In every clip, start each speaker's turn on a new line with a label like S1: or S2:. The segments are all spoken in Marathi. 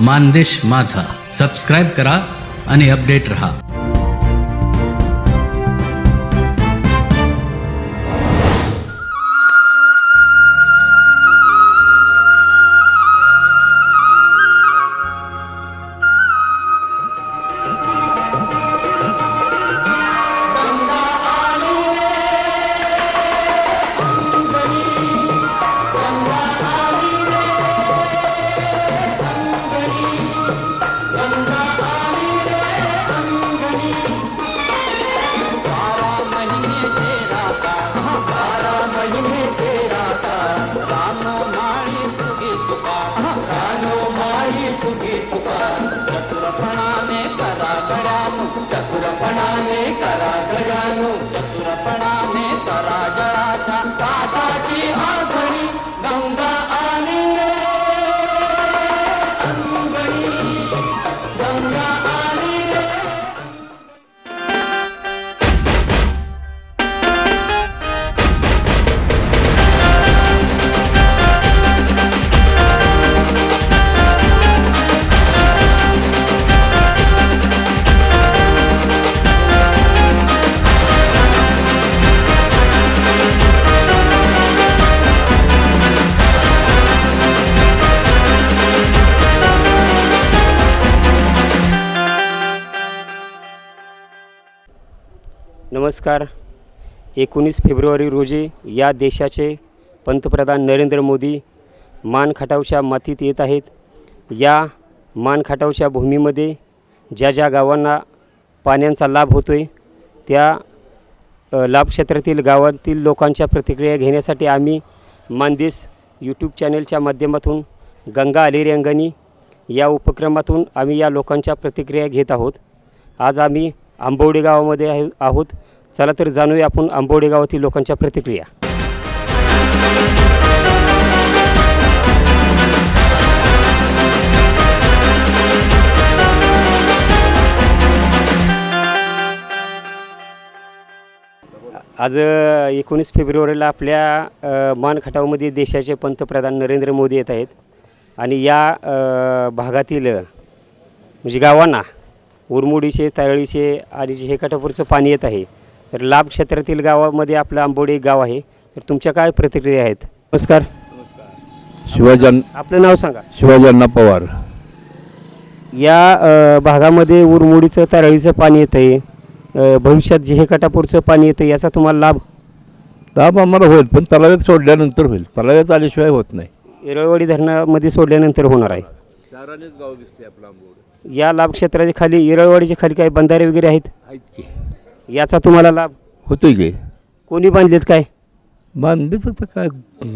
S1: मानदेश माझा. सबस्क्राईब करा आणि अपडेट रहा.
S2: नमस्कार. एकोणीस फेब्रुवारी रोजी या देशाचे पंतप्रधान नरेंद्र मोदी मान खटावच्या मातीत येत आहेत. या मानखटावच्या भूमीमध्ये ज्या ज्या गावांना पाण्याचा लाभ होतो आहे त्या लाभक्षेत्रातील गावातील लोकांच्या प्रतिक्रिया घेण्यासाठी आम्ही मानदेस यूट्यूब चॅनलच्या माध्यमातून गंगा आलेरी अंगणी या उपक्रमातून आम्ही या लोकांच्या प्रतिक्रिया घेत आहोत. आज आम्ही आंबवडे गावामध्ये आहोत. चला तर जाणूया आपण आंबोडे गावातील लोकांच्या प्रतिक्रिया. आज एकोणीस फेब्रुवारीला आपल्या मान खटावमध्ये देशाचे पंतप्रधान नरेंद्र मोदी येत आहेत. आणि या भागातील म्हणजे गावांना उरमुडीचे तारळीचे आणि जे हे काठापूरचं पाणी येत आहे तर लाभ क्षेत्रातील गावामध्ये आपलं आंबोडी एक गाव आहे. तर तुमच्या काय प्रतिक्रिया आहेत? नमस्कार.
S3: शिवाजन
S2: आपलं नाव सांगा.
S3: शिवाजन्ना पवार.
S2: या अ, भागामध्ये उरमुडीचं तारळीचं पाणी येतं आहे भविष्यात जे हे काठापूरचं पाणी येतं याचा तुम्हाला लाभ?
S3: दाब आम्हाला होईल पण तलाव्यात सोडल्यानंतर होईल. तलाव्यात आल्याशिवाय होत नाही.
S2: येरळवाडी धरणामध्ये सोडल्यानंतर होणार आहे.
S3: चारानेच गाव दिसते आपला आंबोड.
S2: या लाभ क्षेत्राच्या खाली येरळवाडीच्या खाली काही बंधारे वगैरे आहेत?
S3: आहेत की.
S2: याचा तुम्हाला लाभ?
S3: होतोय की.
S2: कोणी बांधलेत काय?
S3: बांधले तर काय?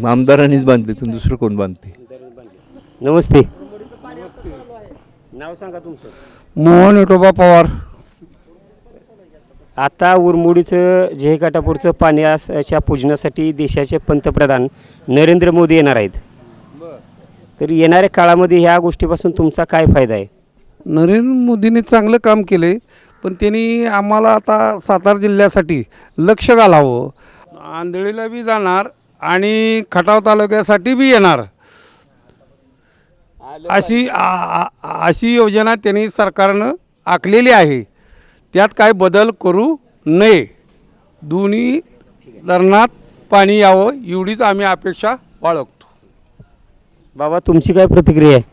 S3: आमदारांनीच बांधले तर दुसरं कोण बांधते?
S2: नमस्ते. नाव सांगा तुमचं.
S4: मोहन विठोबा पवार.
S2: आता उरमुडीचं जे काटापूरचं पाण्याच्या पूजनासाठी देशाचे पंतप्रधान नरेंद्र मोदी येणार आहेत. तर येणाऱ्या काळामध्ये ह्या गोष्टीपासून तुमचा काय फायदा आहे?
S4: नरेंद्र मोदींनी चांगलं काम केले पण त्यांनी आम्हाला आता सातारा जिल्ह्यासाठी लक्ष घालावं. आंधळीला बी जाणार आणि खटाव तालुक्यासाठी बी येणार. अशी अशी योजना त्यांनी सरकारनं आखलेली आहे. त्यात काय बदल करू नये. दोन्ही धरणात पाणी यावं एवढीच आम्ही अपेक्षा बाळगतो.
S2: बाबा तुमची काय प्रतिक्रिया आहे?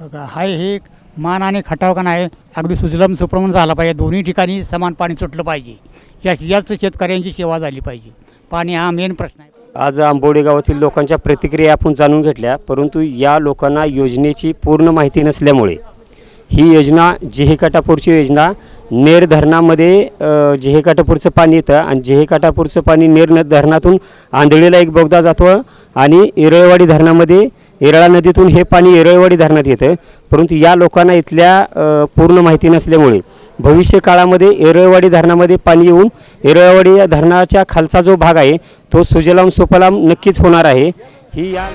S5: बघा हाय हे मान आणि खटाव का नाही अगदी सुजलम सुप्रमण झाला पाहिजे. दोन्ही ठिकाणी समान पाणी सुटलं पाहिजे. जास्तीत जास्त शेतकऱ्यांची सेवा झाली पाहिजे. पाणी हा मेन प्रश्न आहे.
S2: आज आंबोडे गावातील लोकांच्या प्रतिक्रिया आपण जाणून घेतल्या परंतु या लोकांना योजनेची पूर्ण माहिती नसल्यामुळे ही योजना जेहेकाटापूरची योजना नेर धरणामध्ये जेहेकाटापूरचं जेहे पाणी येतं आणि जेहेकाटापूरचं पाणी नेर धरणातून आंधळीला एक बोगदा जातो आणि इरळवाडी धरणामध्ये येरळा नदीतून हे पाणी येरळवाडी धरणात येतं. परंतु या लोकांना इथल्या पूर्ण माहिती नसल्यामुळे भविष्य काळामध्ये येरळवाडी धरणामध्ये पाणी येऊन येरळवाडी या धरणाच्या खालचा जो भाग आहे तो सुजलाम सुफलाम नक्कीच होणार आहे. ही या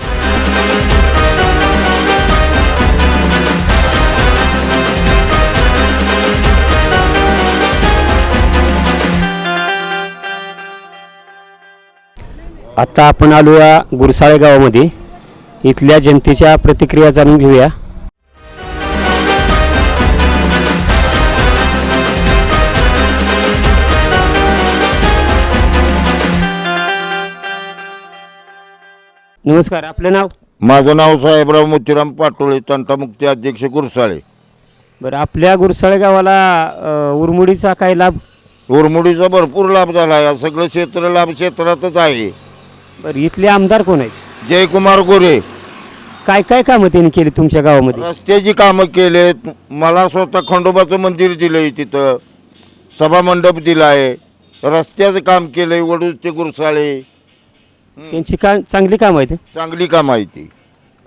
S2: आता आपण आलो या गुरसाळे गावामध्ये. इथल्या जनतेच्या प्रतिक्रिया जाणून घेऊया. नमस्कार आपलं नाव?
S6: माझं नाव साहेबराव मोतीराम पाटोळे तंटामुक्ती अध्यक्ष गुरसाळे.
S2: बरं आपल्या गुरसाळे गावाला उरमुडीचा काय लाभ?
S6: उरमुडीचा भरपूर लाभ झाला आहे सगळं क्षेत्र लाभ क्षेत्रातच आहे.
S2: बरं इथले आमदार कोण आहेत?
S6: जयकुमार गोरे.
S2: काय काय कामं त्यांनी केली तुमच्या गावामध्ये?
S6: रस्त्याची कामं केलेत. मला स्वतः खंडोबाचं मंदिर दिलंय तिथं. सभामंडप दिला आहे रस्त्याचं काम केलंय वडूज ते गुरसाळे
S2: त्यांची का चांगली कामं आहेत?
S6: चांगली कामं आहे ती.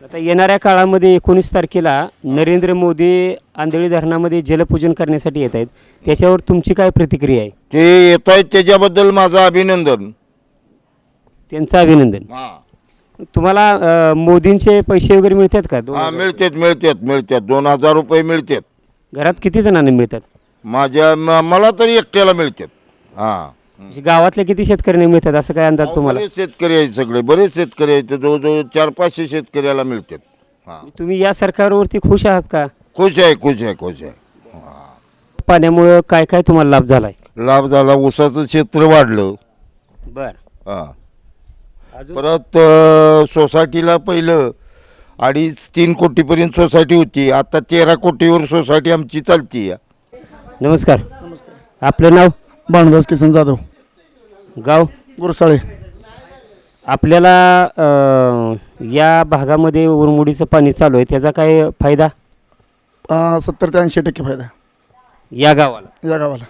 S2: आता येणाऱ्या काळामध्ये एकोणीस तारखेला नरेंद्र मोदी आंधळी धरणामध्ये जलपूजन करण्यासाठी येत आहेत. त्याच्यावर तुमची काय प्रतिक्रिया आहे?
S6: ते येत आहेत त्याच्याबद्दल माझं अभिनंदन.
S2: त्यांचं अभिनंदन. तुम्हाला अ, मोदींचे पैसे वगैरे मिळतात का? दोन
S6: हा? मिळतात मिळतात मिळतात. दोन हजार रुपये मिळतात.
S2: घरात किती जणांना मिळतात?
S6: माझ्या म- मला तरी एकट्याला मिळतात. हां.
S2: म्हणजे गावातल्या किती शेतकऱ्यांना मिळतात? असं काय अंदाज तुम्हाला?
S6: बरेच शेतकरी आहेत सगळे बरेच शेतकरी आहेत. जवळजवळ चार पाचशे शेतकऱ्याला मिळतात. हां.
S2: तुम्ही या सरकारवरती खुश आहात का?
S6: खुश आहे खुश आहे खुश आहे.
S2: पाण्यामुळं काय काय तुम्हाला लाभ झालाय?
S6: लाभ झाला ऊसाचं क्षेत्र वाढलं.
S2: बर.
S6: हां. परत सोसायटीला पहिलं अडीच तीन कोटीपर्यंत सोसायटी होती. आता तेरा कोटीवर सोसायटी आमची चालती
S2: नमस्कार. आपलं नाव?
S7: भानुदास किसन जाधव.
S2: गाव?
S7: गुरसाळे.
S2: आपल्याला अ, या भागामध्ये उरमुडीचं पाणी चालू आहे. त्याचा काय फायदा?
S7: सत्तर ते ऐंशी टक्के फायदा.
S2: या गावाला.
S7: या गावाला.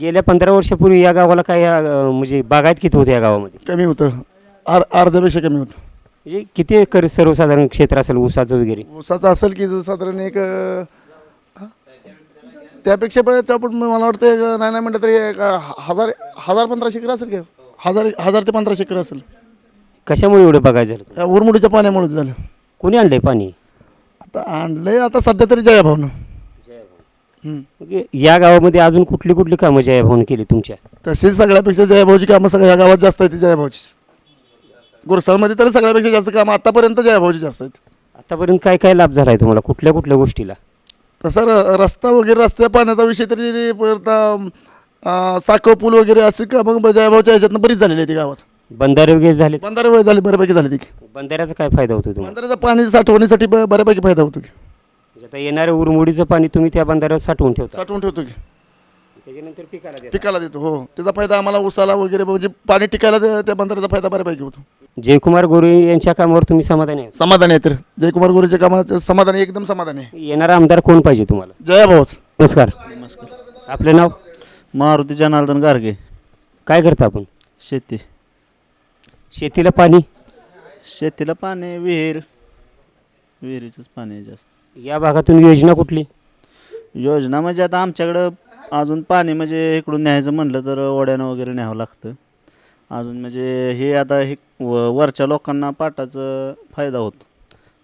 S2: गेल्या पंधरा वर्षापूर्वी या गावाला काय अ, म्हणजे बागायत किती होते या गावामध्ये?
S7: कमी होतं. आर अर्ध्यापेक्षा कमी होतं
S2: म्हणजे किती एकर सर्वसाधारण क्षेत्र असेल ऊसाचं वगैरे?
S7: ऊसाचं असेल की जर साधारण एक अं, हा? त्यापेक्षा पण आपण मला वाटतं एक, नाही नाही म्हटलं तरी एक हजार हजार पंधराशे एकर असेल का? हजार हजार ते पंधराशे एकर असेल.
S2: कशामुळे एवढं बघायचं झालं
S7: या उरमुडीच्या पाण्यामुळे झालं.
S2: कोणी आणलंय पाणी?
S7: आता आणलंय आता सध्या तरी जया भावनं हम्म.
S2: म्हणजे या गावामध्ये अजून कुठली कुठली कामं जयाभाऊन केली तुमच्या?
S7: तशीच सगळ्यापेक्षा जयाभाऊची कामं सगळ्या गावात जास्त आहेत जयाभाऊची गुरसाळमध्ये तर सगळ्यापेक्षा जास्त कामं आतापर्यंत जयाभाऊची जास्त आहेत.
S2: आतापर्यंत काय काय लाभ झालाय तुम्हाला? कुठल्या कुठल्या गोष्टीला?
S7: तसा र रस्ता वगैरे रस्त्या पाण्याचा विषय तरी ते परत अं, साखर पूल वगैरे असे का मग जयाभाऊच्या ह्याच्यातनं बरीच झालेली आहे ती गावात.
S2: बंधारे वगैरे झाले
S7: बंधारे वय झाली बऱ्यापैकी झाली ती
S2: बंधाऱ्याचा काय फायदा होतो तुम्हाला?
S7: बंधाऱ्याचा पाणी साठवण्यासाठी ब- बऱ्यापैकी फायदा होतो की.
S2: म्हणजे आता येणाऱ्या उरमुडीचं पाणी तुम्ही त्या बंधाऱ्यावर साठवून ठेवता.
S7: साठवून ठेवतो की.
S2: त्याच्यानंतर पिकाला देता.
S7: पिकाला देतो हो. त्याचा फायदा आम्हाला उसाला वगैरे म्हणजे पाणी टिकायला त्या- त्या बंधाऱ्याचा फायदा बऱ्यापैकी होतो.
S2: जयकुमार गोरे यांच्या कामावर तुम्ही समाधानी आहे
S7: समाधानी आहे तर. जयकुमार गोरेच्या कामात समाधानी एकदम समाधानी आहे.
S2: येणारा आमदार कोण पाहिजे तुम्हाला?
S7: जयाभाऊच
S2: नमस्कार. आपलं नाव?
S8: मारुती जनार्दन गारगे.
S2: काय करता आपण?
S8: शेती.
S2: शेतीला पाणी?
S8: शेतीला पाणी विहीर. विहिरीचंच पाणी आहे जास्त.
S2: या भागातून योजना कुठली?
S8: योजना म्हणजे आता आमच्याकडं अजून पाणी म्हणजे इकडून न्यायचं म्हणलं तर ओढ्यानं वगैरे न्यावं लागतं. अजून म्हणजे हे आता हे व- वरच्या लोकांना पाटाचं फायदा होतो.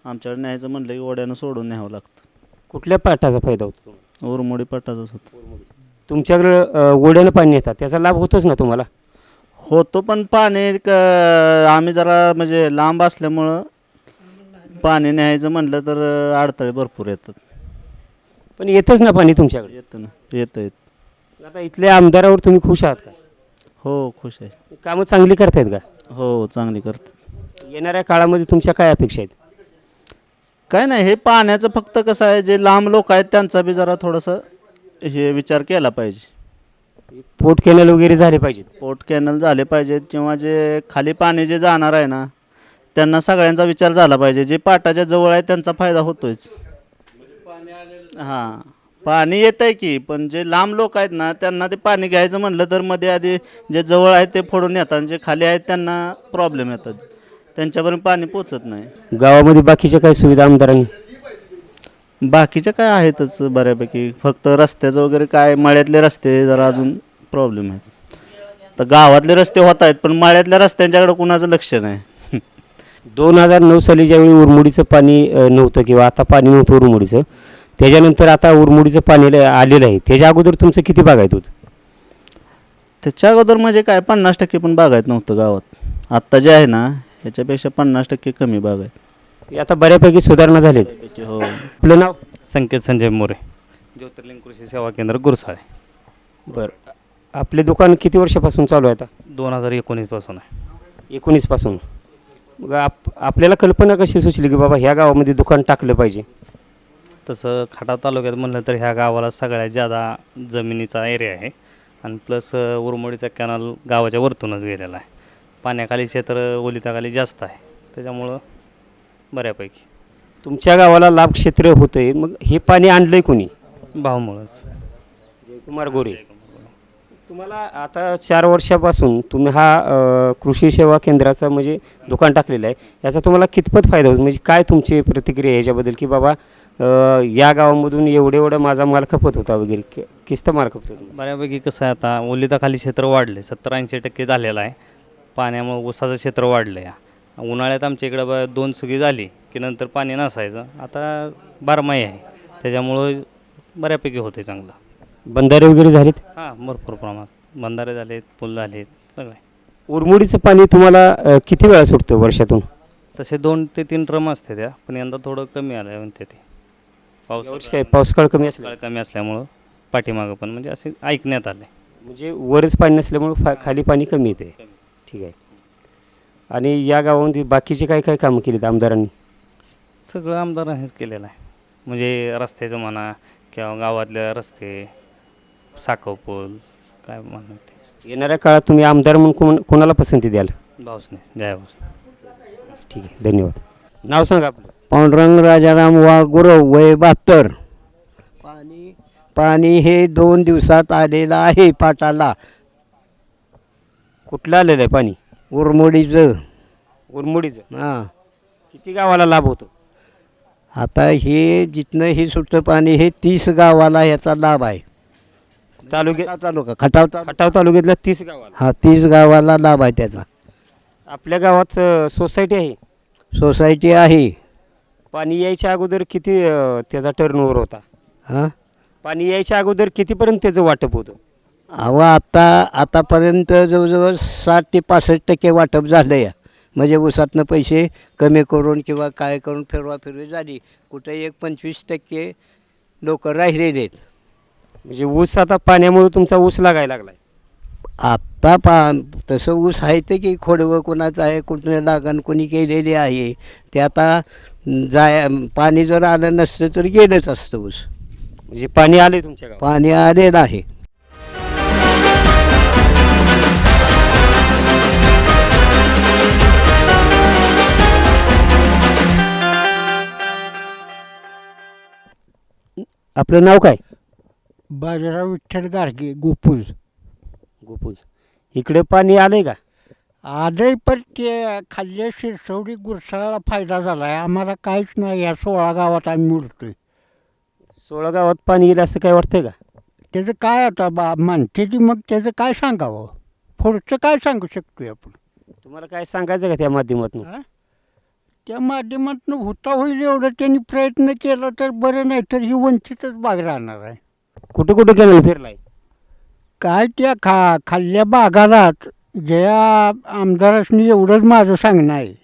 S8: आमच्याकडे न्यायचं म्हणलं की ओढ्यानं सोडून न्यावं लागतं.
S2: कुठल्या पाटाचा फायदा होतो तुम्हाला?
S8: उरमोडी पाटाचंच होतं.
S2: तुमच्याकडं अं, ओढ्यानं पाणी येतात त्याचा लाभ होतोच ना तुम्हाला?
S8: होतो पण पाणी क आम्ही जरा म्हणजे लांब असल्यामुळं पाणी न्यायचं म्हणलं तर अडथळे भरपूर येतात.
S2: पण येतच ना पाणी तुमच्याकडे?
S8: येतं ना येतं येतं.
S2: आता इथल्या आमदारावर तुम्ही खुश आहात का?
S8: हो खुश आहे.
S2: कामं चांगली करतायत का?
S8: हो चांगली करतात.
S2: येणाऱ्या काळामध्ये तुमच्या काय अपेक्षा आहेत?
S8: काय नाही हे पाण्याचं फक्त कसं आहे जे लांब लोक आहेत त्यांचा बी जरा थोडंसं हे विचार केला पाहिजे.
S2: पोट कॅनल वगैरे झाले पाहिजेत.
S8: पोट कॅनल झाले पाहिजेत किंवा जे खाली पाणी जे जाणार आहे ना त्यांना सगळ्यांचा विचार झाला पाहिजे. जे पाटाच्या जवळ आहे त्यांचा फायदा होतोच हां. पाणी येत आहे की पण जे लांब लोक आहेत ना त्यांना ते पाणी घ्यायचं म्हणलं तर मध्ये आधी जे जवळ आहेत ते फोडून येतात आणि जे खाली आहेत त्यांना प्रॉब्लेम येतात. त्यांच्यापर्यंत पाणी पोचत नाही.
S2: गावामध्ये बाकीच्या काय सुविधा आमदारांनी?
S8: बाकीच्या काय आहेतच बऱ्यापैकी. फक्त रस्त्याचं वगैरे काय मळ्यातले रस्ते जरा अजून प्रॉब्लेम आहेत. तर गावातले रस्ते होत आहेत पण मळ्यातल्या रस्त्यांच्याकडे कुणाचं लक्ष नाही.
S2: दोन हजार नऊ साली ज्यावेळी उरमुडीचं पाणी अ, नव्हतं किंवा आता पाणी नव्हतं उरमुडीचं त्याच्यानंतर आता उरमुडीचं पाणी आलेलं आहे. त्याच्या अगोदर तुमचं किती बागायत होतं
S8: त्याच्या अगोदर म्हणजे काय? पन्नास टक्के पण बागायत नव्हतं गावात. आत्ता जे आहे ना ह्याच्यापेक्षा पन्नास टक्के कमी बाग आहेत.
S2: हे आता बऱ्यापैकी सुधारणा झालीत.
S8: हो.
S2: आपलं नाव?
S9: संकेत संजय मोरे ज्योतिर्लिंग कृषी सेवा केंद्र गुरसाळे.
S2: बरं. आपले दुकान किती वर्षापासून चालू आहे आता?
S9: दोन हजार एकोणीसपासून आहे.
S2: एकोणीसपासून मग आप आपल्याला कल्पना कशी सुचली की बाबा ह्या गावामध्ये दुकान टाकलं पाहिजे?
S9: तसं खटाव तालुक्यात म्हणलं तर ह्या गावाला सगळ्यात जादा जमिनीचा एरिया आहे. आणि प्लस उरमोडीचा कॅनल गावाच्या वरतूनच गेलेला आहे. पाण्याखाली क्षेत्र ओलिताखाली जास्त आहे. त्याच्यामुळं बऱ्यापैकी.
S2: तुमच्या गावाला लाभ क्षेत्र होतंय. मग हे पाणी आणलंय कोणी?
S9: भावमुळंच
S2: जयकुमार गोरे. तुम्हाला आता चार वर्षापासून तुम्ही हा अ, कृषी सेवा केंद्राचा म्हणजे दुकान टाकलेलं आहे. याचा तुम्हाला कितपत फायदा होतो? म्हणजे काय तुमची प्रतिक्रिया आहे याच्याबद्दल? की बाबा या गावामधून एवढे एवढा माझा माल खपत होता वगैरे. कि- किस्त माल खपत होता.
S9: बऱ्यापैकी कसं आहे आता ओलिताखाली क्षेत्र वाढले सत्तर ऐंशी टक्के झालेलं आहे. पाण्यामुळे ऊसाचं क्षेत्र वाढलं या उन्हाळ्यात आमच्या इकडं ब दोन सुगी झाली की नंतर पाणी नसायचं. आता बारमाही आहे. त्याच्यामुळं बऱ्यापैकी होते चांगलं.
S2: बंधारे वगैरे झालेत?
S9: हां भरपूर प्रमाणात. बंधारे झालेत पूल झालेत सगळे.
S2: उरमुडीचं पाणी तुम्हाला अ, किती वेळा सुटतं वर्षातून?
S9: तसे दोन ते तीन ट्रम असते त्या पण यंदा थोडं कमी आलं आहे म्हणते ते. पाऊस
S2: काय? पावसाळा कमी असला.
S9: काळ कमी असल्यामुळं पाठीमागं पण म्हणजे असे ऐकण्यात आले.
S2: म्हणजे वरच पाणी नसल्यामुळं फा खाली पाणी कमी येते. ठीक आहे. आणि या गावामध्ये बाकीचे काय काय कामं केलीत आमदारांनी?
S9: सगळं आमदारांनीच केलेलं आहे. म्हणजे रस्त्याचं म्हणा किंवा गावातले रस्ते साखव पूल काय म्हणतात ते.
S2: येणाऱ्या काळात तुम्ही आमदार म्हणून कोण कोणाला पसंती द्याल?
S9: भाऊसने जय भाऊस
S2: ठीक आहे धन्यवाद. नाव सांगा आपलं.
S10: पांडुरंग राजाराम वाघुरव वय बहात्तर. पाणी पाणी हे दोन दिवसात आलेलं आहे पाटाला.
S2: कुठलं आलेलं आहे पाणी?
S10: उरमोडीचं.
S2: उरमुडीचं?
S10: हां.
S2: किती गावाला लाभ होतो?
S10: आता हे जिथनं हे सुटतं पाणी हे तीस गावाला याचा लाभ आहे.
S2: तालुक्यात
S10: खटाव तालुका खटाव तालुका.
S2: खटाव तालुक्यातल्या तीस गावाला.
S10: हा तीस गावाला लाभ आहे त्याचा.
S2: आपल्या गावात अ, सोसायटी आहे?
S10: सोसायटी आहे.
S2: पाणी यायच्या अगोदर किती अ, त्याचा टर्नओव्हर होता?
S10: हां?
S2: पाणी यायच्या अगोदर कितीपर्यंत त्याचं वाटप होतं?
S10: अहो आता आतापर्यंत जवळजवळ साठ ते पासष्ट टक्के वाटप झालं या. म्हणजे ऊसातनं पैसे कमी करून किंवा काय करून फिरवा फिरवी झाली. कुठे एक पंचवीस टक्के लोक राहिलेले आहेत.
S2: म्हणजे ऊस आता पाण्यामुळे तुमचा ऊस लागायला लागलाय?
S10: आत्ता पा तसं ऊस आहे ते की खोडवं कोणाचं आहे कुठं लागण कोणी केलेली आहे. ते आता जाय पाणी जर आलं नसतं तर गेलंच असतं ऊस
S2: म्हणजे पाणी आलंय तुमच्या गावात?
S10: पाणी आलेलं आहे.
S2: आपलं नाव काय?
S5: बाजीराव विठ्ठल गाडगे गोपूज
S2: गोपूज इकडे पाणी आलंय का?
S5: आजही पण ते खाल्ल्या शिरसवडी गुरसाळाला फायदा झाला आहे आम्हाला काहीच नाही या सोळा गावात आम्ही मुरतोय.
S2: सोळा गावात पाणी येईल असं काय वाटतंय का?
S5: त्याचं काय आता बा म्हणते ती मग त्याचं काय सांगावं? पुढचं काय सांगू शकतोय आपण?
S2: तुम्हाला काय सांगायचं का त्या माध्यमातून?
S5: हा? त्या माध्यमातून होता होईल एवढं त्यांनी प्रयत्न केला तर बरं नाही तर ही वंचितच बाग राहणार आहे.
S2: कुठं कुठं कॅनल फिरलाय?
S5: काय त्या खा खाल्ल्या बागालाच ज्या आमदारांनी एवढंच माझं सांगणं आहे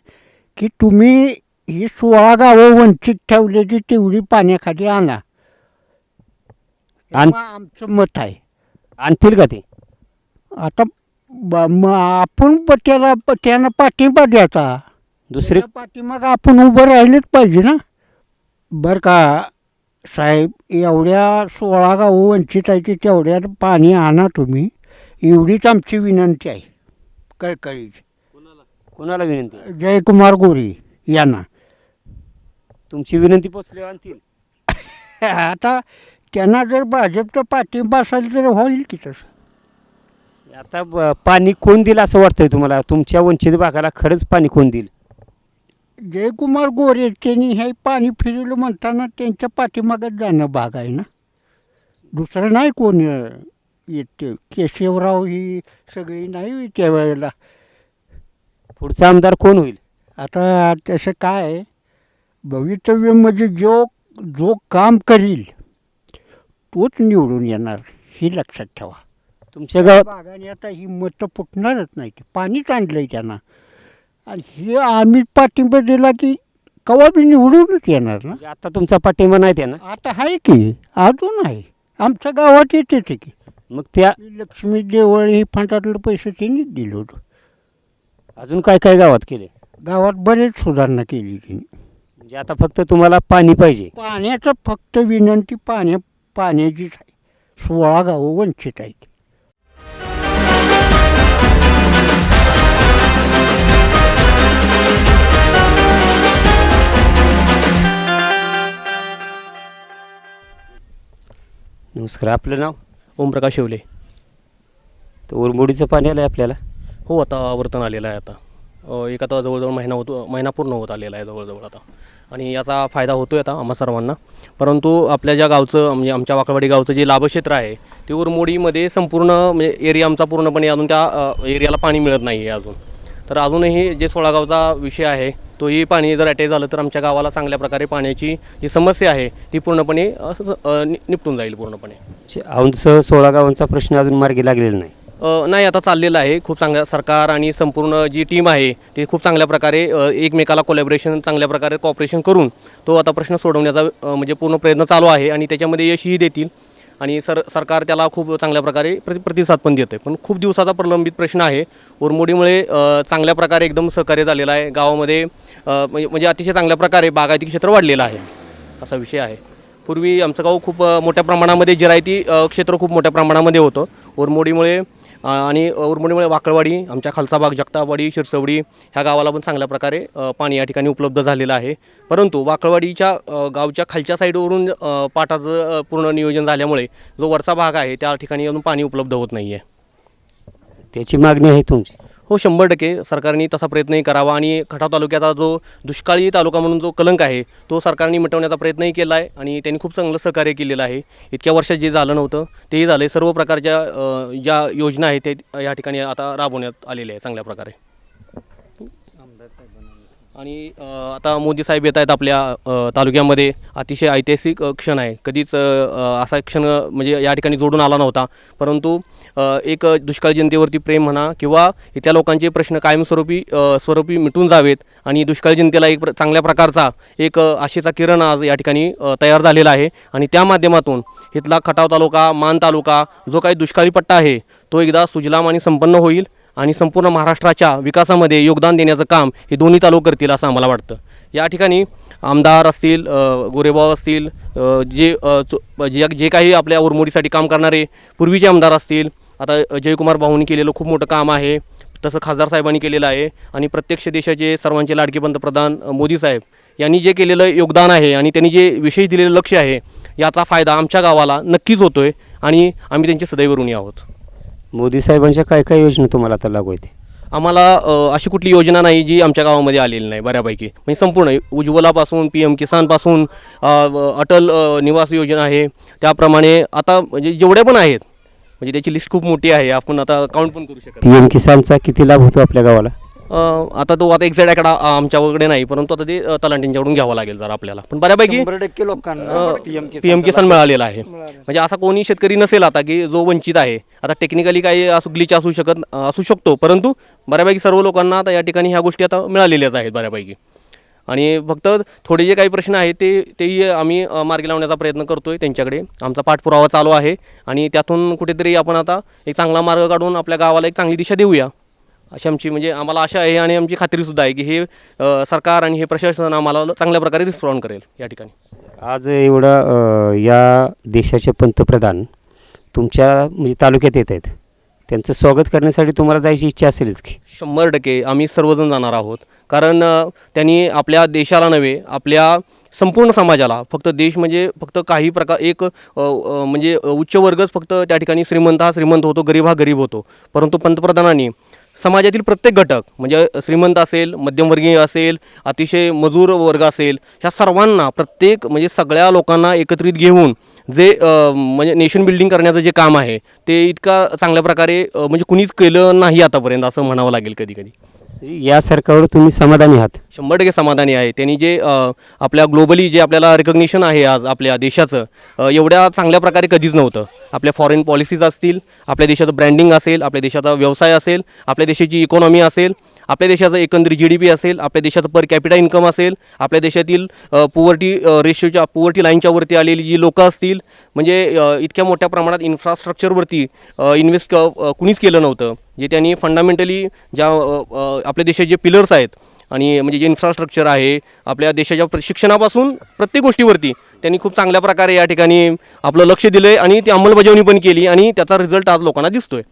S5: की तुम्ही ही सोळा गावं वंचित ठेवल्याची तेवढी पाण्याखाली आणा.
S2: आण-
S5: तेव्हा आमचं मत आहे.
S2: आणतील का ते.
S5: आता ब- म आपण प- त्याला प- त्यानं पाठिंबा द्यायचा.
S2: दुसरे
S5: त्याच्या पाठीमाग आपण उभं राहिलेच पाहिजे ना. बरं का साहेब एवढ्या सोळा गावं वंचित आहे की तेवढ्यात पाणी आणा तुम्ही. एवढीच आमची विनंती आहे. कळकळीची
S2: कोणाला? विनंती? आहे?
S5: जयकुमार गोरे यांना.
S2: तुमची विनंती पोचली आणतील.
S5: आता त्यांना जर भाजपचा पाठिंबा असेल तर होईल की तसं.
S2: आता ब- पाणी कोण दिलं असं वाटतंय तुम्हाला? तुमच्या वंचित भागाला खरंच पाणी कोण देईल?
S5: जयकुमार गोरे त्यांनी हे पाणी फिरवलं म्हणताना त्यांच्या पाठीमागच जाणं भाग आहे ना. दुसरं नाही कोण अं, येते केशवराव ही सगळी नाही त्या वेळेला
S2: पुढचा आमदार कोण होईल?
S5: आता तसं काय आहे, भवितव्य म्हणजे जो जो काम करील तोच निवडून येणार ही लक्षात ठेवा.
S2: तुमच्या गावात
S5: बागाने आता ही मतं फुटणारच नाही ती पाणीच आणलंय त्यांना. आणि हे आम्ही पाठिंबा दिला की कवा बी निवडूनच येणार ना?
S2: म्हणजे आता तुमचा पाठिंबा नाही त्यांना
S5: आता आहे की अजून आहे. आमच्या गावात येते की.
S2: मग त्या
S5: लक्ष्मी देवळ ही फंडातलं पैसे त्यांनीच दिलं होतं.
S2: अजून काय काय गावात केले?
S5: गावात बरेच सुधारणा केली त्यांनी
S2: म्हणजे आता फक्त तुम्हाला पाणी पाहिजे.
S5: पाण्याचं फक्त विनंती पाण्या पाण्याचीच आहे. सोळा गावं वंचित आहेत.
S2: नमस्कार आपलं नाव?
S11: ओमप्रकाश शेवले.
S2: तर उरमोडीचं पाणी आलं आहे आपल्याला?
S11: हो आता वर्तन आलेलं आहे आता. एक आता जवळजवळ महिना होतो महिना पूर्ण होत आलेला आहे जवळजवळ आता. आणि याचा फायदा होतो आहे आता आम्हा सर्वांना. परंतु आपल्या ज्या गावचं म्हणजे आमच्या वाकळवाडी गावचं जे लाभक्षेत्र आहे ते उरमोडीमध्ये संपूर्ण म्हणजे एरिया आमचा पूर्णपणे अजून त्या एरियाला पाणी मिळत नाही आहे अजून. तर अजूनही जे सोळागावचा विषय आहे तोही पाणी जर अटॅच झालं तर आमच्या गावाला चांगल्या प्रकारे पाण्याची जी समस्या आहे ती पूर्णपणे असं निपटून जाईल पूर्णपणे.
S2: म्हणजे औंध सोळा गावांचा प्रश्न अजून मार्गी लागलेला नाही.
S11: नाही आता चाललेलं आहे. खूप चांगल्या सरकार आणि संपूर्ण जी टीम आहे ते खूप चांगल्या प्रकारे एकमेकाला कोलॅबरेशन चांगल्या प्रकारे कॉपरेशन करून तो आता प्रश्न सोडवण्याचा म्हणजे पूर्ण प्रयत्न चालू आहे आणि त्याच्यामध्ये यशही देतील. आणि सर सरकार त्याला खूप चांगल्या प्रकारे प्रति प्रतिसाद पण देतं पण खूप दिवसाचा प्रलंबित प्रश्न आहे. उरमोडीमुळे चांगल्या प्रकारे एकदम सहकार्य झालेलं आहे. गावामध्ये म्हणजे म्हणजे अतिशय चांगल्या प्रकारे बागायती क्षेत्र वाढलेलं आहे. असा विषय आहे. पूर्वी आमचं गाव खूप मोठ्या प्रमाणामध्ये जिरायती क्षेत्र खूप मोठ्या प्रमाणामध्ये होतं. उरमोडीमुळे आणि उरमोडीमुळे वाकळवाडी आमच्या खालचा भाग जगतावाडी शिरसवडी ह्या गावाला पण चांगल्या प्रकारे पाणी या ठिकाणी उपलब्ध झालेलं आहे. परंतु वाकळवाडीच्या गावच्या खालच्या साईडवरून पाटाचं पूर्ण नियोजन झाल्यामुळे जो वरचा भाग आहे त्या ठिकाणी अजून पाणी उपलब्ध होत नाही आहे
S2: त्याची मागणी आहे तुमची.
S11: हो शंभर टक्के. सरकारने तसा प्रयत्नही करावा आणि खटाव तालुक्याचा जो दुष्काळी तालुका म्हणून जो कलंक आहे तो सरकारने मिटवण्याचा प्रयत्नही केला आहे आणि त्यांनी खूप चांगलं सहकार्य केलेलं आहे. इतक्या वर्षात जे झालं नव्हतं तेही झालं आहे सर्व प्रकारच्या ज्या योजना आहेत ते या ठिकाणी आता राबवण्यात आलेल्या आहे चांगल्या प्रकारे. आणि आता मोदी साहेब येत आहेत आपल्या तालुक्यामध्ये. अतिशय ऐतिहासिक क्षण आहे. कधीच असा क्षण म्हणजे या ठिकाणी जोडून आला नव्हता. परंतु एक दुष्काळ जनतेवरती प्रेम म्हणा किंवा इथल्या लोकांचे प्रश्न कायमस्वरूपी स्वरूपी मिटून जावेत आणि दुष्काळ जनतेला एक चांगल्या प्रकारचा एक आशेचा किरण आज या ठिकाणी तयार झालेला आहे. आणि त्या माध्यमातून इथला खटाव तालुका मान तालुका जो काही दुष्काळी पट्टा आहे तो एकदा सुजलाम आणि संपन्न होईल आणि संपूर्ण महाराष्ट्राच्या विकासामध्ये योगदान देण्याचं काम हे दोन्ही तालुक करतील असं आम्हाला वाटतं. या ठिकाणी आमदार असतील गोरेबाव असतील जे चो- जे जे काही आपल्या उरमोडीसाठी काम करणारे पूर्वीचे आमदार असतील आता जयकुमार भाऊंनी केलेलं खूप मोठं काम आहे. तसं खासदार साहेबांनी केलेलं आहे. आणि प्रत्यक्ष देशाचे सर्वांचे लाडके पंतप्रधान मोदी साहेब यांनी जे केलेलं योगदान आहे आणि त्यांनी जे विशेष दिलेलं लक्ष आहे याचा फायदा आमच्या गावाला नक्कीच होतो आहे आणि आम्ही त्यांचे सदैव ऋणी आहोत.
S2: मोदी साहेबांच्या काय काय योजना तुम्हाला आता लागू येते
S11: आम्हाला अशी कुठली योजना नाही जी आमच्या गावामध्ये आलेली नाही बऱ्यापैकी. म्हणजे संपूर्ण उज्ज्वलापासून पी एम किसानपासून अटल निवास योजना आहे. त्याप्रमाणे आता म्हणजे जेवढ्या पण आहेत म्हणजे त्याची लिस्ट खूप मोठी आहे. आपण आता काउंट पण करू शकत
S2: पी एम किसानचा किती लाभ होतो आपल्या गावाला?
S11: अ, आता तो आता एक्झॅक्ट आकडा आमच्याकडे नाही परंतु आता ते अ, तलांटींच्याकडून घ्यावं लागेल जरा आपल्याला. पण बऱ्यापैकी
S10: टक्के लोकांना
S11: पी एम किसान मिळालेला आहे. म्हणजे असा कोणी शेतकरी नसेल आता की जो वंचित आहे. आता टेक्निकली काही असू ग्लिच असू शकत असू शकतो परंतु बऱ्यापैकी सर्व लोकांना आता या ठिकाणी ह्या गोष्टी आता मिळालेल्याच आहेत बऱ्यापैकी. आणि फक्त थोडे जे काही प्रश्न आहेत ते तेही आम्ही मार्गी लावण्याचा प्रयत्न करतोय त्यांच्याकडे. आमचा पाठपुरावा चालू आहे आणि त्यातून कुठेतरी आपण आता एक चांगला मार्ग काढून आपल्या गावाला एक चांगली दिशा देऊया. अशी आमची म्हणजे आम्हाला आशा आहे आणि आमची खात्रीसुद्धा आहे की हे सरकार आणि हे प्रशासन आम्हाला चांगल्या प्रकारे रिस्पॉन्ड करेल या ठिकाणी.
S2: आज एवढा या देशाचे पंतप्रधान तुमच्या म्हणजे तालुक्यात येत आहेत. त्यांचं स्वागत करण्यासाठी तुम्हाला जायची इच्छा असेलच की.
S11: शंभर टक्के आम्ही सर्वजण जाणार आहोत. कारण त्यांनी आपल्या देशाला नव्हे आपल्या संपूर्ण समाजाला फक्त देश म्हणजे फक्त काही प्रकार एक म्हणजे उच्च वर्गच फक्त त्या ठिकाणी श्रीमंत हा श्रीमंत होतो गरीब हा गरीब होतो. परंतु पंतप्रधानांनी समाजातील प्रत्येक घटक म्हणजे श्रीमंत असेल मध्यमवर्गीय असेल अतिशय मजूर वर्ग असेल ह्या सर्वांना प्रत्येक म्हणजे सगळ्या लोकांना एकत्रित घेऊन जे म्हणजे नेशन बिल्डिंग करण्याचं जे काम आहे ते इतका चांगल्या प्रकारे म्हणजे कुणीच केलं नाही आतापर्यंत असं म्हणावं लागेल कधी कधी
S2: या सरकारवर तुम्ही समाधानी आहात?
S11: शंभर टक्के समाधानी आहे. त्यांनी जे अ, आपल्या ग्लोबली जे आपल्याला रिकग्निशन आहे आज आपल्या देशाचं अ, एवढ्या चांगल्या प्रकारे कधीच नव्हतं. आपल्या फॉरेन पॉलिसीज असतील आपल्या देशाचं ब्रँडिंग असेल आपल्या देशाचा व्यवसाय असेल आपल्या देशाची इकॉनॉमी असेल आपल्या देशाचा एकंदरीत जी डी पी असेल आपल्या देशाचं पर कॅपिटा इन्कम असेल आपल्या देशातील पुवर्टी रेशोच्या पुवर्टी लाईनच्या वरती आलेली जी लोकं असतील म्हणजे इतक्या मोठ्या प्रमाणात इन्फ्रास्ट्रक्चरवरती इन्व्हेस्ट कुणीच केलं नव्हतं. जे त्यांनी फंडामेंटली ज्या आपल्या देशाचे जे पिलर्स आहेत आणि म्हणजे जे इन्फ्रास्ट्रक्चर आहे आपल्या देशाच्या शिक्षणापासून प्रत्येक गोष्टीवरती त्यांनी खूप चांगल्या प्रकारे या ठिकाणी आपलं लक्ष दिलं आहे आणि ती अंमलबजावणी पण केली आणि त्याचा रिझल्ट आज लोकांना दिसतोय.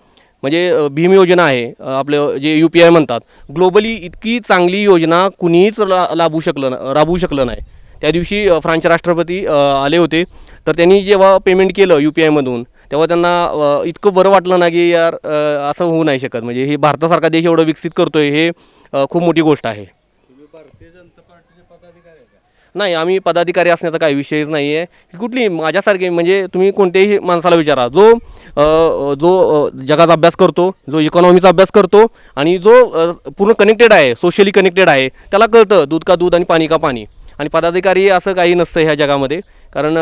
S11: म्हणजे भीम योजना आहे आपलं जे यू पी आय म्हणतात. ग्लोबली इतकी चांगली योजना कुणीच ला लाभू शकलं न- राबवू शकलं नाही. त्या दिवशी फ्रान्सचे राष्ट्रपती आले होते. तर त्यांनी जेव्हा पेमेंट केलं यू पी आयमधून तेव्हा त्यांना इतकं बरं वाटलं ना की यार असं होऊ नाही शकत. म्हणजे हे भारतासारखा देश एवढं विकसित करतोय हे खूप मोठी गोष्ट आहे. नाही आम्ही पदाधिकारी असण्याचा काही विषयच नाही आहे कुठली माझ्यासारखे म्हणजे तुम्ही कोणत्याही माणसाला विचारा. जो जो जगाचा अभ्यास करतो जो इकॉनॉमीचा अभ्यास करतो आणि जो पूर्ण कनेक्टेड आहे सोशली कनेक्टेड आहे त्याला कळतं दूध का दूध आणि पाणी का पाणी. आणि पदाधिकारी असं काही नसतं ह्या जगामध्ये कारण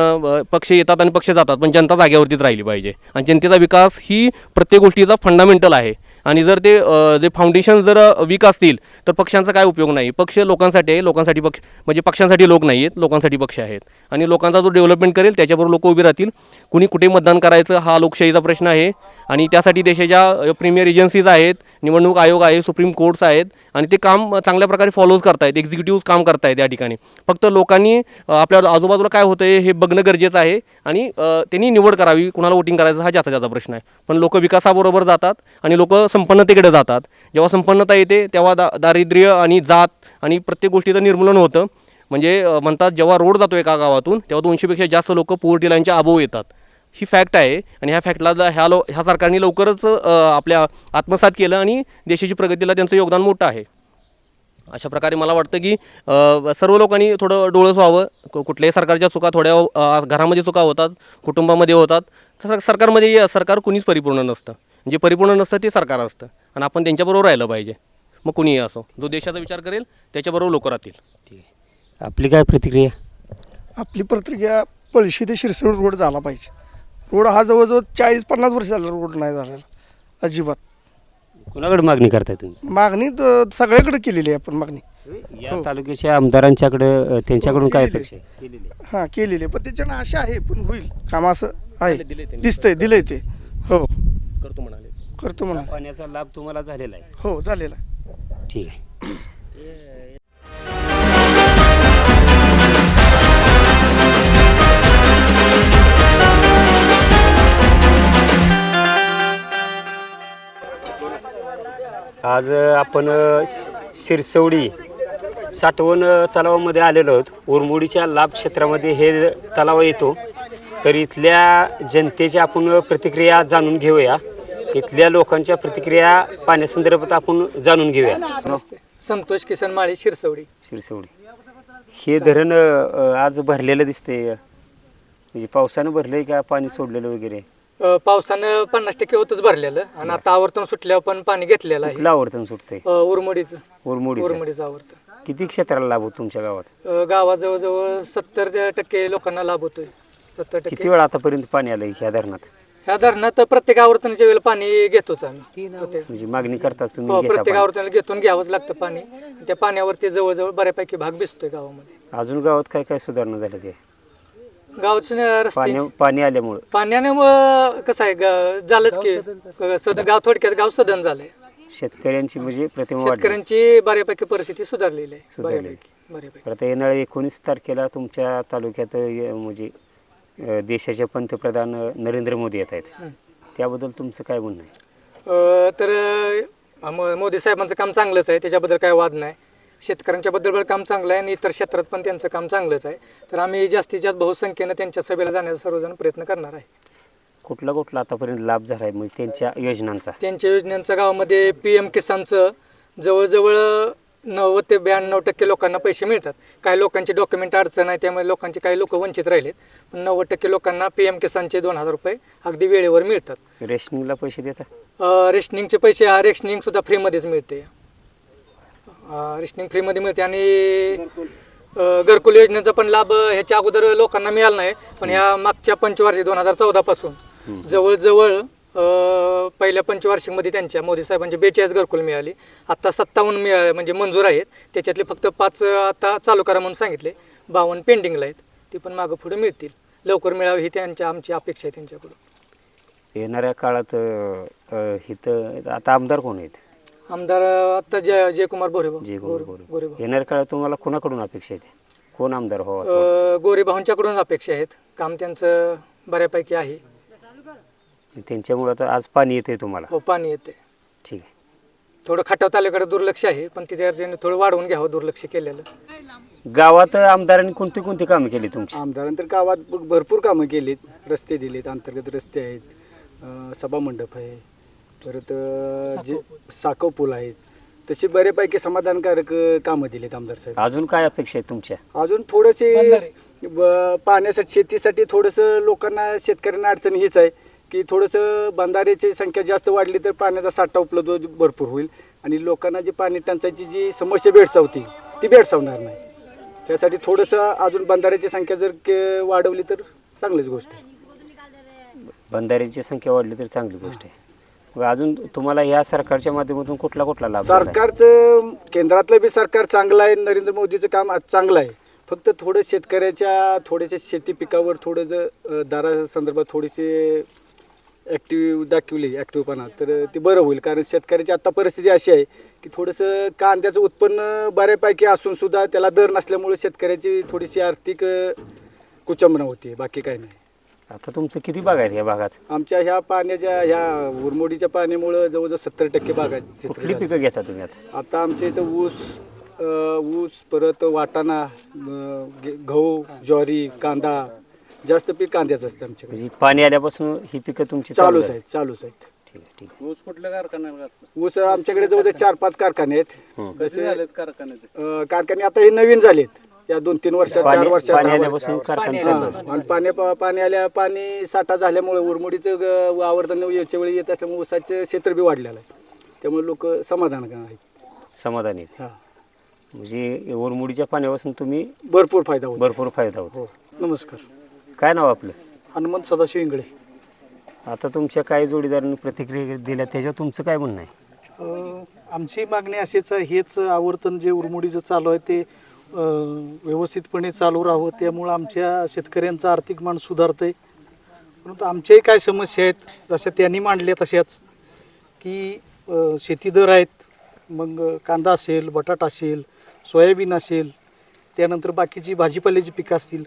S11: पक्ष येतात आणि पक्ष जातात पण जनता जागेवरतीच राहिली पाहिजे. आणि जनतेचा विकास ही प्रत्येक गोष्टीचा फंडामेंटल आहे. आणि जर ते जे फाउंडेशन जर वीक असतील तर पक्षांचा काय उपयोग नाही. पक्ष लोकांसाठी आहे लोकांसाठी पक्ष म्हणजे पक्षांसाठी लोक नाही आहेत लोकांसाठी पक्ष आहेत. आणि लोकांचा जो डेव्हलपमेंट करेल त्याच्याबरोबर लोक उभी राहतील. कुणी कुठे मतदान करायचं हा लोकशाहीचा प्रश्न आहे. आणि त्यासाठी देशाच्या प्रीमियर एजन्सीज आहेत निवडणूक आयोग आहे सुप्रीम कोर्ट्स आहेत आणि ते काम चांगल्या प्रकारे फॉलोज करतायत एक्झिक्युटिव्ह काम करतायत या ठिकाणी. फक्त लोकांनी आपल्या आजूबाजूला काय होतंय हे बघणं गरजेचं आहे. आणि त्यांनी निवड करावी कुणाला वोटिंग करायचं हा जास्त जास्त प्रश्न आहे. पण लोक विकासाबरोबर जातात आणि लोक संपन्नतेकडे जातात. जेव्हा संपन्नता येते तेव्हा दा दारिद्र्य आणि जात आणि प्रत्येक गोष्टीचं निर्मूलन होतं. म्हणजे म्हणतात जेव्हा रोड जातो एका गावातून तेव्हा दोनशेपेक्षा जास्त लोक पोवर्टी लाईनच्या अबोव येतात. ही फॅक्ट आहे आणि ह्या फॅक्टला ह्या लो ह्या सरकारने लवकरच आपल्या आत्मसात केलं आणि देशाची प्रगतीला त्यांचं योगदान मोठं आहे. अशा प्रकारे मला वाटतं की सर्व लोकांनी थोडं डोळस व्हावं. कुठल्याही सरकारच्या चुका थोड्या घरामध्ये चुका होतात कुटुंबामध्ये होतात. तसं सरकारमध्ये सरकार कुणीच परिपूर्ण नसतं. जे परिपूर्ण नसतं ते सरकार असतं. आणि आपण त्यांच्याबरोबर राहिलं पाहिजे. मग कुणीही असो जो देशाचा विचार करेल त्याच्याबरोबर लोक राहतील.
S2: आपली काय प्रतिक्रिया?
S7: आपली प्रतिक्रिया पळशी ते शिरसोड रोड झाला पाहिजे. रोड हा जवळजवळ चाळीस पन्नास वर्ष झाला रोड नाही झालेला अजिबात.
S2: कुणाकडे मागणी करताय तुम्ही?
S7: मागणी तर सगळ्याकडे केलेली आहे आपण मागणी.
S2: या तालुक्याच्या आमदारांच्याकडे त्यांच्याकडून काय अपेक्षा.
S7: हां केलेली आहे. पण त्याच्यानं आशा आहे पण होईल. काम असं आहे. दिसतंय दिलंय ते. हो.
S11: करतो म्हणाले.
S7: करतो म्हणा
S2: पाण्याचा लाभ तुम्हाला झालेला आहे.
S7: हो झालेला आहे.
S2: ठीक आहे. आज अ, आपण अ, शि- शिरसवडी साठवण अ, तलावामध्ये आलेलो आहोत. उरमोडीच्या लाभ क्षेत्रामध्ये हे तलाव येतो. तर इथल्या जनतेच्या आपण प्रतिक्रिया जाणून घेऊया. इथल्या लोकांच्या प्रतिक्रिया पाण्यासंदर्भात आपण जाणून घेऊया.
S12: संतोष किसन माळी शिरसवडी.
S2: शिरसवडी. हे धरण अ, आज भरलेलं दिसतंय. म्हणजे पावसानं भरलंय का पाणी सोडलेलं वगैरे?
S12: अ, पावसानं पन्नास टक्के होतच भरलेलं. आणि आता आवर्तन सुटल्यावर पण पाणी घेतलेलं आहे.
S2: कुठलं आवर्तन सुटतंय?
S12: अ, उरमडीचं.
S2: उरमोडीचं.
S12: उरमडीचं आवर्तन.
S2: किती क्षेत्राला लाभ होतो तुमच्या गावात?
S12: अ, गावाजवळ जवळ सत्तर टक्के लोकांना लाभ होतोय. सत्तर
S2: किती
S12: टक्के
S2: वेळा आतापर्यंत पाणी आलंय ह्या धरणात?
S12: ह्या धरणात प्रत्येक आवर्तनाच्या वेळेला पाणी घेतोच आम्ही. प्रत्येक
S2: म्हणजे मागणी करताच तुम्ही
S12: हो
S2: घेता
S12: प्रत्येक
S2: पाणी.
S12: आवर्तनाला घेतून घ्यावंच लागतं पाणी. त्या पाण्यावरती जवळजवळ बऱ्यापैकी भाग भिजतोय गावामध्ये.
S2: अजून गावात काय काय सुधारणा झाल्या ते
S12: गावाचे रस्ते
S2: पाणी पाणी आल्यामुळं.
S12: पाण्याने मग कसं आहे ग- झालंच की. ग- सदन गाव थोडक्यात गाव सदन झालंय.
S2: शेतकऱ्यांची म्हणजे प्रतिमा वाढली.
S12: शेतकऱ्यांची बऱ्यापैकी परिस्थिती सुधारलेली आहे.
S2: सुधारली.
S12: बऱ्यापैकी बऱ्यापैकी.
S2: तर आता येणाऱ्या एकोणीस तारखेला तुमच्या तालुक्यात अ, म्हणजे देशाचे पंतप्रधान नरेंद्र मोदी येत आहेत. त्याबद्दल तुमचं काय म्हणणं आहे?
S12: अ, तर अ, मो- मोदी साहेबांचं काम चांगलंच आहे. त्याच्याबद्दल काय वाद नाही. शेतकऱ्यांच्या बद्दल पण काम चांगलं आहे आणि इतर क्षेत्रात पण त्यांचं काम चांगलंच आहे. तर आम्ही जास्तीत जास्त बहुसंख्येनं त्यांच्या सभेला जाण्याचा सर्वजण प्रयत्न करणार आहे.
S2: कुठला कुठला आतापर्यंत लाभ झाला आहे? म्हणजे त्यांच्या योजनांचा.
S12: त्यांच्या योजनांचं गावामध्ये पी एम किसानचं जवळजवळ नव्वद ते ब्याण्णव टक्के लोकांना पैसे मिळतात. काही लोकांची डॉक्युमेंट अडचण आहे त्यामुळे लोकांचे काही लोक वंचित राहिलेत. पण नव्वद टक्के लोकांना पी एम किसानचे दोन हजार रुपये अगदी वेळेवर मिळतात.
S2: रेशनिंगला पैसे देतात?
S12: अ, रेशनिंगचे पैसे हा रेशनिंग सुद्धा फ्रीमध्येच मिळते. अ, रेशनिंग फ्रीमध्ये मिळते आणि अ, घरकुल योजनेचा पण लाभ ह्याच्या अगोदर लोकांना मिळाला नाही पण ह्या मागच्या पंचवार्षिक दोन हजार चौदापासून जवळजवळ अ, पहिल्या पंचवार्षिकमध्ये त्यांच्या मोदी साहेबांची बेचाळीस घरकुल मिळाली. आत्ता सत्तावन्न मिळा म्हणजे मंजूर आहेत. त्याच्यातले फक्त पाच आता चालू करा म्हणून सांगितले. बावन्न पेंडिंगला आहेत. ती पण मागं पुढे मिळतील. लवकर मिळावी ही त्यांच्या आमची अपेक्षा आहे त्यांच्याकडून.
S2: येणाऱ्या काळात इथं आता आमदार कोण आहेत?
S12: आमदार आता जय जयकुमार गोरे
S2: येणार काळात तुम्हाला कोणाकडून अपेक्षा आहे कोण आमदार व्हावं असं वाटतं?
S12: गोरे भाऊंच्याकडून अपेक्षा आहेत. काम त्यांचं बऱ्यापैकी आहे.
S2: त्यांच्यामुळं तर आज पाणी येते तुम्हाला.
S12: व पाणी येते
S2: ठीक आहे.
S12: थोडं खटाव तालुक्याकडे दुर्लक्ष आहे पण तिथे त्यांनी थोडं वाढवून घ्यावं दुर्लक्ष केलेलं.
S2: गावात आमदारांनी कोणती कोणती कामं केली तुमची?
S13: आमदारांतर गावात ब- भरपूर कामं केलीत. रस्ते दिलेत अंतर्गत रस्ते आहेत अं, सभामंडप आहे परत अं, जे साकव पूल आहेत तशी बऱ्यापैकी समाधानकारक अं, कामं दिलीत आमदार साहेब.
S2: अजून काय अपेक्षा आहे तुमच्या?
S13: अजून थोडेसे ब- पाण्यासाठी शेतीसाठी थोडंसं लोकांना शेतकऱ्यांना अडचण हीच आहे. की थोडंसं बंधाऱ्याची संख्या जास्त वाढली तर पाण्याचा साठा उपलब्ध भरपूर होईल. आणि लोकांना जी पाणी टंचाईची जी समस्या भेडसावती ती भेडसावणार नाही. त्यासाठी थोडंसं अजून बंधाऱ्याची संख्या जर के वाढवली तर चांगलीच गोष्ट आहे.
S2: बंधाऱ्यांची संख्या वाढली तर चांगली गोष्ट आहे. मग अजून तुम्हाला या सरकारच्या माध्यमातून कुठला कुठला लाभ झाला आहे?
S13: सरकारचं केंद्रातलं बी सरकार चांगलं आहे नरेंद्र मोदीचं काम आज चांगलं आहे. फक्त थोडं शेतकऱ्याच्या थोडेसे शेती पिकावर थोडं जर दरा संदर्भात थोडीशी ॲक्टिव्ह दाखवली ॲक्टिव्हपणा तर ते बरं होईल कारण शेतकऱ्याची आत्ता परिस्थिती अशी आहे की थोडंसं कांद्याचं उत्पन्न बऱ्यापैकी असून सुद्धा त्याला दर नसल्यामुळे शेतकऱ्याची थोडीशी आर्थिक कुचंबना होती बाकी काही नाही.
S2: आता तुमचं किती बाग आहेत या भागात?
S13: आमच्या ह्या पाण्याच्या ह्या उरमोडीच्या पाण्यामुळं जवळजवळ सत्तर टक्के क्षेत्र
S2: कुठली
S13: झालं.
S2: पिकं घेता तुम्ही आता?
S13: आता आमच्या इथं ऊस अ, ऊस परत वाटाणा अ, गे- गहू ज्वारी कांदा जास्त पीक कांद्याचं असतं आमच्याकडे.
S2: म्हणजे पाणी आल्यापासून ही पिकं तुमची चालू
S13: चालूच. आहेत. चालूच आहेत.
S2: ठीक आहे ठीक आहे.
S3: ऊस कुठल्या कारखान्यात
S13: ऊस आमच्याकडे जवळजवळ चार पाच कारखाने आहेत.
S2: हं.
S13: जसे
S3: कारखान्यात?
S13: अ, कारखाने आता हे नवीन झालेत. या दोन तीन वर्षात चार
S2: पाणी
S13: वर्षात
S2: पाणी
S13: दहा
S2: आल्यापासून
S13: वर्षात.
S2: कारखाना चालू झाला.
S13: हां, आणि पाणी पाणी आल्या पाणी साठा झाल्यामुळे उरमुडीचं ग- आवर्तन याच्या वेळी येत असल्यामुळे ऊसाचं क्षेत्र बी वाढलेलं आहे. त्यामुळे लोक समाधान आहेत?
S2: समाधानी आहेत.
S13: हां.
S2: म्हणजे ओरमुडीच्या पाण्यापासून तुम्ही
S13: भरपूर फायदा होतो.
S2: भरपूर फायदा होतो.
S13: हो. नमस्कार.
S2: काय नाव आपलं?
S13: हनुमंत सदाशिव इंगळे.
S2: आता तुमच्या काही जोडीदारांनी प्रतिक्रिया दिल्या त्याच्यावर तुमचं काय म्हणणं आहे?
S13: अ, आमची मागणी अशीच आहे हेच आवर्तन जे उरमुडीचं चालू आहे ते अ, व्यवस्थितपणे चालू राहावं त्यामुळं आमच्या शेतकऱ्यांचं आर्थिक मान सुधारतंय. परंतु आमच्याही काय समस्या आहेत जशा त्यांनी मांडल्या तशाच की अ, शेती दर आहेत मग कांदा असेल बटाटा असेल सोयाबीन असेल त्यानंतर बाकीची भाजीपाल्याची पिकं असतील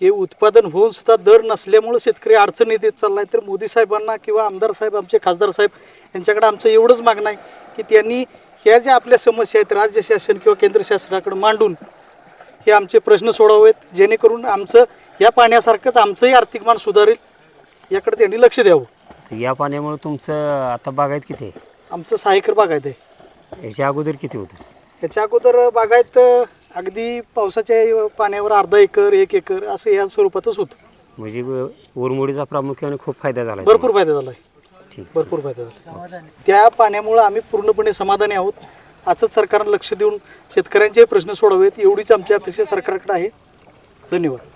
S13: हे उत्पादन होऊन सुद्धा दर नसल्यामुळं शेतकरी अडचणीत येत चालला आहे तर मोदी साहेबांना किंवा आमदार साहेब आमचे खासदार साहेब यांच्याकडे आमचं एवढंच मागणं आहे की त्यांनी ह्या ज्या आपल्या समस्या आहेत राज्य शासन किंवा केंद्र शासनाकडे मांडून हे आमचे प्रश्न सोडवावेत जेणेकरून आमचं या पाण्यासारखंच आमचंही आर्थिक मान सुधारेल याकडे त्यांनी लक्ष द्यावं.
S2: या पाण्यामुळे तुमचं आता बागायत किती आहे?
S13: आमचं सहा एकर बागायत आहे.
S2: याच्या अगोदर किती होतं?
S13: याच्या अगोदर बागायत अगदी पावसाच्या पाण्यावर अर्धा एकर एक एकर असं या स्वरूपातच होतं.
S2: म्हणजे ओरमुडीचा प्रामुख्याने खूप फायदा झाला
S13: भरपूर फायदा झाला आहे
S2: ठीक.
S13: भरपूर फायदा झाला. त्या पाण्यामुळं आम्ही पूर्णपणे समाधानी आहोत. असंच सरकारनं लक्ष देऊन शेतकऱ्यांचे प्रश्न सोडवेत एवढीच आमची अपेक्षा सरकारकडे आहे. धन्यवाद.